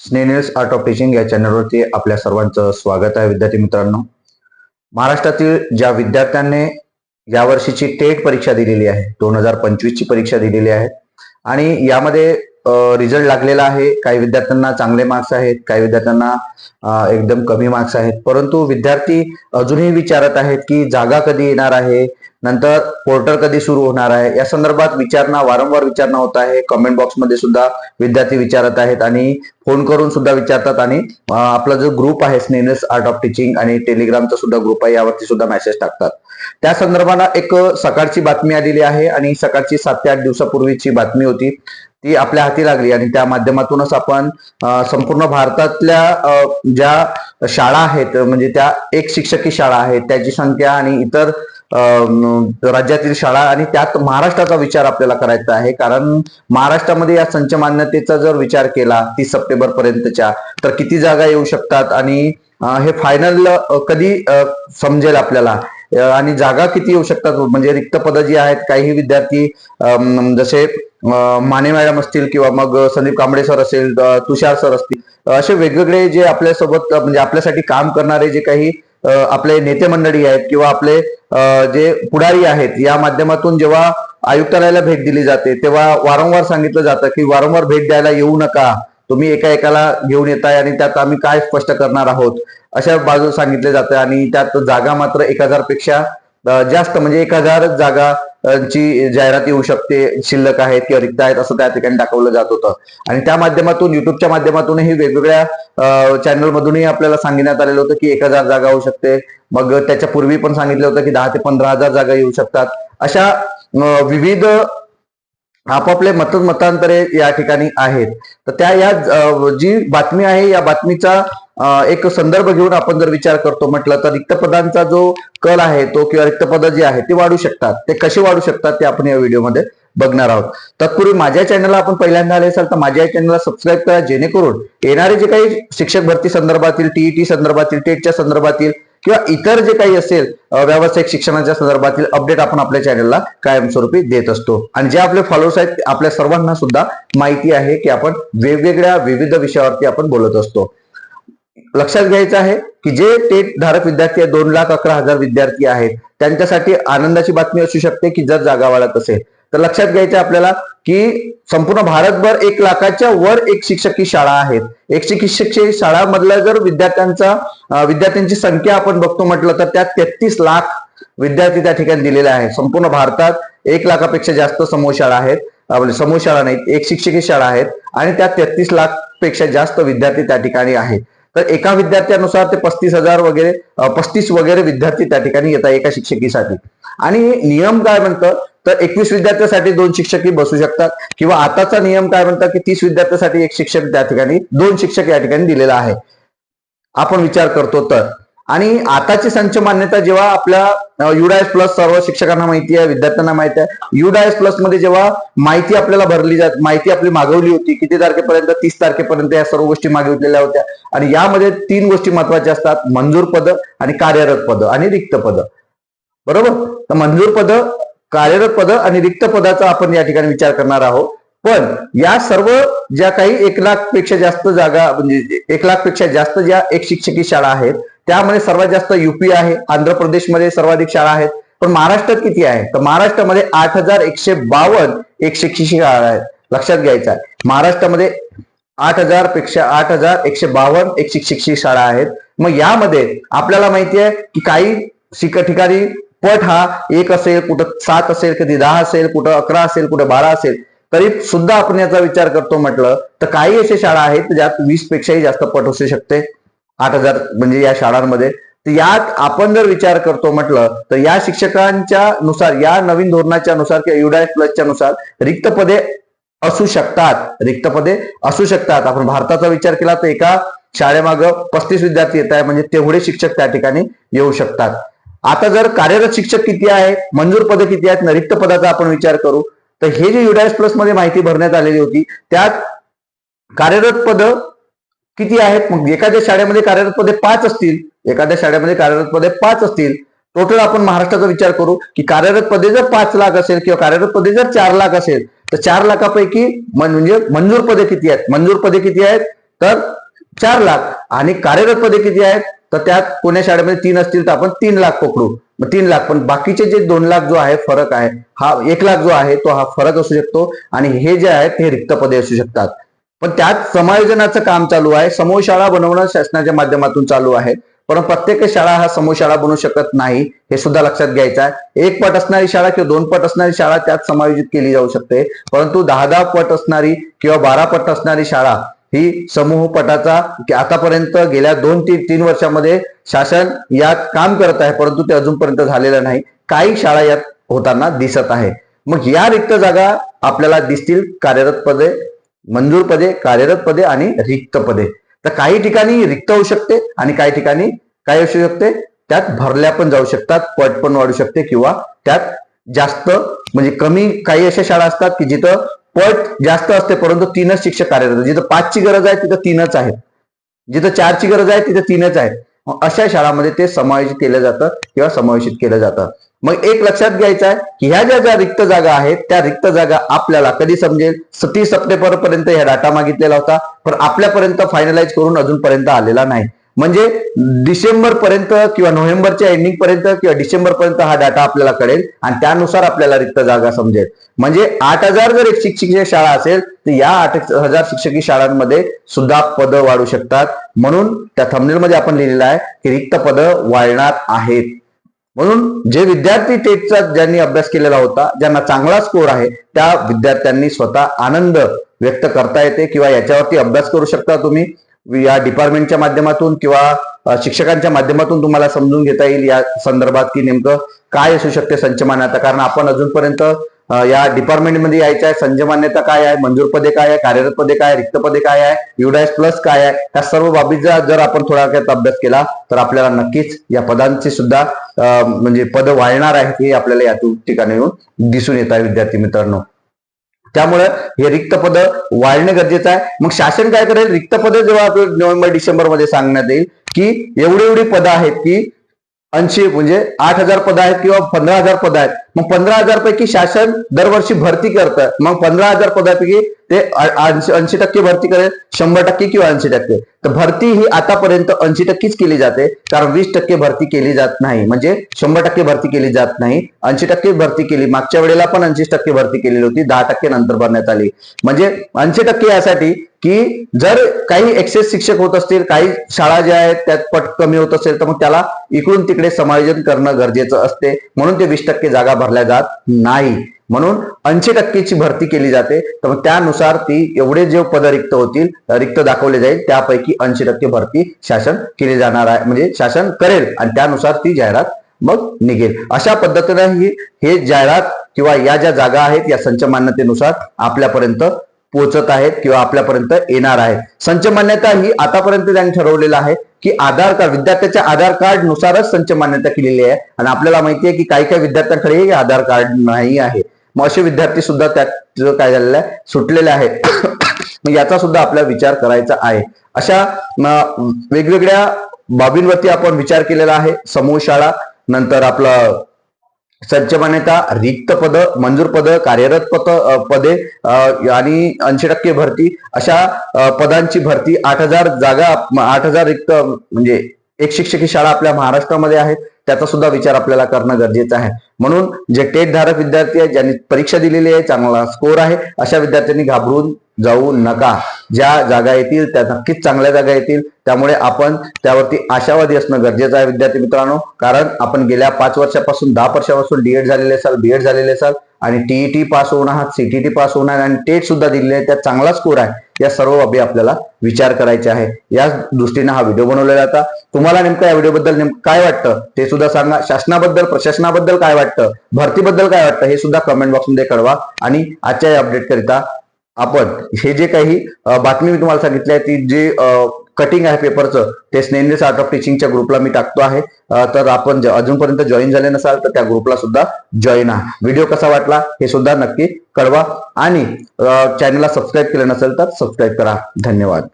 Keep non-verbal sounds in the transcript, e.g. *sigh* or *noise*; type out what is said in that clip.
स्नेनेल्स art of teaching या चॅनलवरती आपल्या सर्वांचं स्वागत आहे विद्यार्थी मित्रांनो. महाराष्ट्रातील ज्या विद्यार्थ्यांनी यावर्षीची टेट परीक्षा दिलेली आहे दोन हजार पंचवीस ची परीक्षा दिलेली आहे आणि यामध्ये रिझल्ट लागलेला आहे. काही विद्यार्थ्यांना चांगले मार्क्स आहेत काही विद्यार्थ्यांना एकदम कमी मार्क्स आहेत. परंतु विद्यार्थी अजूनही विचारत आहेत की जागा कधी येणार आहे? नंतर पोर्टल कधी सुरू होणार आहे? या संदर्भात विचारणा वारंवार विचारणा होत आहे. कमेंट बॉक्समध्ये सुद्धा विद्यार्थी विचारत आहेत आणि फोन करून सुद्धा विचारतात आणि आपला जो ग्रुप आहे स्नेनस आर्ट ऑफ टीचिंग आणि टेलिग्रामचा सुद्धा ग्रुप आहे. यावरती सुद्धा मेसेज टाकतात. त्या संदर्भाला एक सकाळची बातमी आलेली आहे आणि सकाळची सात ते आठ दिवसापूर्वीची बातमी होती. ती आपल्या हाती लागली. आणि त्या माध्यमातूनच आपण संपूर्ण भारतातल्या ज्या शाळा आहेत म्हणजे त्या एक शिक्षकी शाळा आहेत त्याची संख्या आणि इतर राज्यातील शाळा आणि त्यात महाराष्ट्राचा विचार आपल्याला करायचा आहे. कारण महाराष्ट्रामध्ये या संच मान्यतेचा जर विचार केला तीस सप्टेंबर पर्यंतच्या तर किती जागा येऊ शकतात आणि हे फायनल कधी समजेल आपल्याला? आणि जागा किती येऊ शकतात? म्हणजे रिक्त पदं जी आहेत काही विद्यार्थी जसे माने मॅडम असतील किंवा मग संदीप कांबळे सर असेल तुषार सर असतील असे वेगवेगळे जे आपल्यासोबत म्हणजे आपल्यासाठी काम करणारे जे काही आपले नेते मंडळी आहेत किंवा आपले जे पुढारी आहेत या माध्यमातून जेव्हा आयुक्तालयाला भेट दिली जाते तेव्हा वारंवार सांगितलं जातं की वारंवार भेट द्यायला येऊ नका. तुम्ही एका एकाला घेऊन येताय आणि त्यात आम्ही काय स्पष्ट करणार आहोत? अशा बाजू सांगितले जाते आणि त्यात जागा मात्र एक हजारपेक्षा जास्त म्हणजे एक हजार जागा ची जाहिरात येऊ शकते. शिल्लक आहेत किंवा रिक्त आहेत असं त्या ठिकाणी दाखवलं जात होतं. आणि त्या माध्यमातून युट्यूबच्या माध्यमातूनही वेगवेगळ्या चॅनलमधूनही आपल्याला सांगण्यात आलेलं होतं की एक हजार जागा होऊ शकते. मग त्याच्या पूर्वी पण सांगितलं होतं की दहा ते पंधरा हजार जागा येऊ शकतात. अशा विविध आपापले मत मतांतरे या ठिकाणी आहेत. तर त्या या जी बातमी आहे या बातमीचा एक संदर्भ घेऊन आपण जर विचार करतो म्हटलं तर रिक्तपदांचा जो कल आहे तो किंवा रिक्तपदं जी आहेत ती वाढू शकतात. ते कसे वाढू शकतात ते आपण या व्हिडिओमध्ये बघणार आहोत. तत्पूर्वी माझ्या चॅनलला आपण पहिल्यांदा आले असाल तर माझ्या चॅनलला सबस्क्राईब करा जेणेकरून येणारे जे काही शिक्षक भरती संदर्भातील टीईटी संदर्भातील टेटच्या संदर्भातील किंवा इतर जे काही असेल व्यावसायिक शिक्षणाच्या संदर्भातील अपडेट आपण आपल्या चॅनलला कायमस्वरूपी देत असतो. आणि जे आपले फॉलोअर्स आहेत आपल्या सर्वांना सुद्धा माहिती आहे की आपण वेगवेगळ्या विविध विषयावरती आपण बोलत असतो. लक्षात घ्यायचं आहे की जे टेट धारक विद्यार्थी आहेत दोन लाख अकरा हजार विद्यार्थी आहेत त्यांच्यासाठी आनंदाची बातमी असू शकते की जर जागा वाढत असेल. तर लक्षात घ्यायचं आपल्याला की संपूर्ण भारतभर एक लाखाच्या वर एक शिक्षकी शाळा आहेत. एक शिक्षकी शाळामधल्या जर विद्यार्थ्यांचा विद्यार्थ्यांची संख्या आपण बघतो म्हटलं तर त्यात तेहतीस लाख विद्यार्थी त्या ठिकाणी दिलेले आहेत. संपूर्ण भारतात एक लाखापेक्षा जास्त समूह शाळा आहेत. म्हणजे समूह शाळा नाहीत एक शिक्षकी शाळा आहेत आणि त्यात तेहतीस लाखपेक्षा जास्त विद्यार्थी त्या ठिकाणी आहेत. तर एका विद्यार्थ्यानुसार ते पस्तीस हजार वगैरे पस्तीस वगैरे विद्यार्थी त्या ठिकाणी येतात एका शिक्षकीसाठी. आणि नियम काय म्हणतं? तर एकवीस विद्यार्थ्यांसाठी दोन शिक्षकही बसू शकतात. किंवा आताचा नियम काय म्हणतात की तीस विद्यार्थ्यांसाठी एक शिक्षक त्या ठिकाणी दोन शिक्षक या ठिकाणी दिलेला आहे. आपण विचार करतो तर. आणि आताची संच मान्यता जेव्हा आपल्या युडायस प्लस सर्व शिक्षकांना माहिती आहे विद्यार्थ्यांना माहिती आहे. युडायस प्लसमध्ये जेव्हा माहिती आपल्याला भरली जात माहिती आपली मागवली होती किती तारखेपर्यंत तीस तारखेपर्यंत या सर्व गोष्टी मागविलेल्या होत्या. आणि यामध्ये तीन गोष्टी महत्त्वाच्या असतात. मंजूर पद आणि कार्यरत पद आणि रिक्त पद. बरोबर? तर मंजूर पद कार्यरत पद आणि रिक्त पदाचा आपण या ठिकाणी विचार करणार आहोत. पण या सर्व ज्या काही एक लाखपेक्षा जास्त जागा म्हणजे एक लाखपेक्षा जास्त ज्या एक शिक्षकी शाळा आहेत त्यामध्ये सर्वात जास्त युपी आहे आंध्र प्रदेशमध्ये सर्वाधिक शाळा आहेत पण महाराष्ट्रात किती आहे? तर महाराष्ट्रामध्ये आठ हजार एकशे बावन्न एक शिक्षिक शाळा आहेत. लक्षात घ्यायचं आहे. महाराष्ट्रामध्ये आठ हजारपेक्षा आठ हजार एकशे बावन्न एक शिक्षित शाळा आहेत. मग यामध्ये आपल्याला माहिती आहे की काही ठिकाणी पट हा एक असेल कुठं सात असेल कधी दहा असेल कुठं अकरा असेल कुठं बारा असेल तरी सुद्धा आपण याचा विचार करतो म्हटलं तर काही अशा शाळा आहेत ज्यात वीस पेक्षाही जास्त पट असू शकते. आठ हजार म्हणजे या शाळांमध्ये. तर यात आपण जर विचार करतो म्हटलं तर या शिक्षकांच्या नुसार या नवीन धोरणाच्या नुसार किंवा युडाय प्लसच्या नुसार रिक्त पदे असू शकतात. रिक्त पदे असू शकतात. आपण भारताचा विचार केला तर एका शाळेमागं पस्तीस विद्यार्थी येत आहे म्हणजे तेवढे शिक्षक त्या ठिकाणी येऊ शकतात. आता जर कार्यरत शिक्षक किती आहे मंजूर पदे किती आहेत न रिक्त पदाचा आपण विचार करू तर हे जे युडायस प्लसमध्ये माहिती भरण्यात आलेली होती त्यात कार्यरत पद किती आहेत? मग एखाद्या शाळेमध्ये कार्यरत पदे पाच असतील एखाद्या शाळेमध्ये कार्यरत पदे पाच असतील टोटल आपण महाराष्ट्राचा विचार करू की कार्यरत पदे जर पाच लाख असेल किंवा कार्यरत पदे जर चार लाख असेल तर चार लाखापैकी म्हणजे मंजूर पदे किती आहेत? मंजूर पदे किती आहेत? तर चार लाख. आणि कार्यरत पदे किती आहेत? तर त्यात पुणे शाळेमध्ये तीन असतील तर आपण तीन लाख पकडू. मग तीन लाख पण बाकीचे जे दोन लाख जो आहे फरक आहे हा एक लाख जो आहे तो हा फरक असू शकतो आणि हे जे आहेत हे रिक्त पदे असू शकतात. पण त्यात समायोजनाचं काम चालू आहे. समूह शाळा बनवणं शासनाच्या माध्यमातून चालू आहे. पण प्रत्येक शाळा हा समूह शाळा बनवू शकत नाही हे सुद्धा लक्षात घ्यायचं आहे. एक पट असणारी शाळा किंवा दोन पट असणारी शाळा त्यात समायोजित केली जाऊ शकते. परंतु दहा दहा पट असणारी किंवा बारा पट असणारी शाळा ही समूह पटाचा आतापर्यंत गेल्या दोन तीन तीन वर्षामध्ये शासन यात काम करत आहे परंतु ते अजूनपर्यंत झालेलं नाही. काही शाळा यात होताना दिसत आहे. मग या रिक्त जागा आपल्याला दिसतील कार्यरत पदे मंजूर पदे कार्यरत पदे आणि रिक्त पदे. तर काही ठिकाणी रिक्त होऊ शकते आणि काही ठिकाणी काय असू शकते? त्यात भरल्या पण जाऊ शकतात पट पण वाढू शकते किंवा त्यात जास्त म्हणजे कमी काही अशा शाळा असतात की जिथं पट जास्त असते परंतु तीनच शिक्षक कार्यरत जिथं पाचची गरज आहे तिथं तीनच आहेत. जिथं चारची गरज आहे तिथं तीनच आहेत. अशा शाळांमध्ये ते समायोजित केलं जातं किंवा समावेशित केलं जातं. मग एक लक्षात घ्यायचं आहे की ह्या ज्या ज्या रिक्त जागा आहेत त्या रिक्त जागा आपल्याला कधी समजेल? तीस सप्टेंबर पर्यंत ह्या डाटा मागितलेला होता पण आपल्यापर्यंत फायनलाइज करून अजूनपर्यंत आलेला नाही. म्हणजे डिसेंबर पर्यंत किंवा नोव्हेंबरच्या एंडिंग पर्यंत किंवा डिसेंबर पर्यंत हा डाटा आपल्याला कळेल आणि त्यानुसार आपल्याला रिक्त जागा समजेल. म्हणजे आठ हजार जर एक शिक्षकीय शाळा असेल तर या आठ हजार शिक्षकी शाळांमध्ये सुद्धा पदं वाढू शकतात. म्हणून त्या थंबनेल मध्ये आपण लिहिलेलं आहे की रिक्त पदं वाढणार आहेत. म्हणून जे विद्यार्थी टेटचा ज्यांनी अभ्यास केलेला होता ज्यांना चांगला स्कोर आहे त्या विद्यार्थ्यांनी स्वतः आनंद व्यक्त करता येते किंवा याच्यावरती अभ्यास करू शकता तुम्ही. या डिपार्टमेंटच्या माध्यमातून किंवा शिक्षकांच्या माध्यमातून तुम्हाला समजून घेता येईल या संदर्भात की नेमकं काय असू शकते संच मान्यता? कारण आपण अजूनपर्यंत या डिपार्टमेंटमध्ये यायचं आहे संच मान्यता काय आहे मंजूर पदे काय आहे कार्यरत पदे काय रिक्त पदे काय आहे युडायस प्लस काय आहे त्या सर्व बाबीचा जर आपण थोडक्यात अभ्यास केला तर आपल्याला नक्कीच या पदांची सुद्धा म्हणजे पद वाढणार आहेत हे आपल्याला या ठिकाणी येऊन दिसून येत आहे विद्यार्थी मित्रांनो. त्यामुळे हे रिक्त पद वाढणे गरजेचं आहे. मग शासन काय करेल? रिक्त पद जेव्हा आपल्याला नोव्हेंबर डिसेंबरमध्ये सांगण्यात येईल की एवढी एवढी पदं आहेत की ऐंशी म्हणजे आठ हजार पद आहेत किंवा पंधरा हजार पद आहेत. मग पंधरा हजार पैकी शासन दरवर्षी भरती करतं. मग पंधरा हजार पदापैकी ते ऐंशी टक्के भरती करेल शंभर टक्के किंवा ऐंशी टक्के. तर भरती ही आतापर्यंत ऐंशी टक्केच केली जाते कारण वीस टक्के भरती केली जात नाही. म्हणजे शंभर टक्के भरती केली जात नाही ऐंशी टक्के भरती केली. मागच्या वेळेला पण ऐंशी टक्के भरती केलेली होती दहा टक्के नंतर भरण्यात आली. म्हणजे ऐंशी टक्के यासाठी की जर काही एक्सेस शिक्षक होत असतील काही शाळा ज्या आहेत त्यात पट कमी होत असेल तर मग त्याला इकडून तिकडे समायोजन करणं गरजेचं असते. म्हणून ते वीस टक्के जागा भरल्या जात नाही. म्हणून ऐंशी टक्केची भरती केली जाते. तर त्यानुसार ती एवढे जे पद रिक्त होतील रिक्त दाखवले जाईल. त्यापैकी ऐंशी टक्के भरती शासन केली जाणार आहे. म्हणजे शासन करेल आणि त्यानुसार ती जाहिरात मग निघेल. अशा पद्धतीने ही हे जाहिरात किंवा या ज्या जागा आहेत या संच मान्यतेनुसार आपल्यापर्यंत पोहोचत आहेत किंवा आपल्यापर्यंत येणार आहेत. संच मान्यता ही आतापर्यंत त्यांनी ठरवलेलं आहे. की आधार कार्ड विद्यार्थ्याच्या आधार कार्ड नुसारच संच मान्यता केलेली आहे. आणि आपल्याला माहिती आहे की काही काही विद्यार्थ्यांकडे आधार कार्ड नाही आहे. मग असे विद्यार्थी सुद्धा त्यात काय झालेलं आहे सुटलेले आहेत. *coughs* मग याचा सुद्धा आपल्याला विचार करायचा आहे. अशा वेगवेगळ्या बाबींवरती आपण विचार केलेला आहे. समूह शाळा नंतर आपलं संच मान्यता रिक्त पद मंजूर पद कार्यरत पद पदे आणि ऐंशी टक्के भरती अशा पदांची भरती आठ हजार जागा आठ हजार रिक्त म्हणजे एक शिक्षकी शाळा आपल्या महाराष्ट्रामध्ये आहे त्याचा सुद्धा विचार आपल्याला करणं गरजेचं आहे. म्हणून जे टेट धारक विद्यार्थी आहेत ज्यांनी परीक्षा दिलेली आहे चांगला स्कोर आहे अशा विद्यार्थ्यांनी घाबरून जाऊ नका. ज्या जागा येतील त्या नक्कीच चांगल्या जागा येतील. त्यामुळे आपण त्यावरती आशावादी असणं गरजेचं आहे विद्यार्थी मित्रांनो. कारण आपण गेल्या पाच वर्षापासून दहा वर्षापासून डीएड झालेले असाल बीएड झालेले असाल आणि टीईटी पास होऊन आहात सीटीटी पास होऊन आणि टेट सुद्धा दिलेले आहे त्यात चांगला स्कोर आहे या सर्व बाबी आपल्याला विचार करायचे आहे. या दृष्टीने हा व्हिडिओ बनवलेला होता. तुम्हाला नेमकं या व्हिडिओबद्दल नेमकं काय वाटतं? ते सुद्धा सांगा. शासनाबद्दल प्रशासनाबद्दल काय वाटतं? भरतीबद्दल काय वाटतं? हे सुद्धा कमेंट बॉक्समध्ये कळवा. आणि आजच्या या अपडेट करिता आपण हे जे काही बातमी मी तुम्हाला सांगितली आहे ती जे कटिंग आहे पेपरचं ते स्नेंद्रेस आर्ट ऑफ टीचिंगच्या ग्रुपला मी टाकतो आहे. तर आपण अजूनपर्यंत जॉईन झाले नसाल तर त्या ग्रुपला सुद्धा जॉईन हा व्हिडिओ कसा वाटला हे सुद्धा नक्की कळवा. आणि चॅनलला सबस्क्राईब केलं नसेल तर सबस्क्राईब करा. धन्यवाद.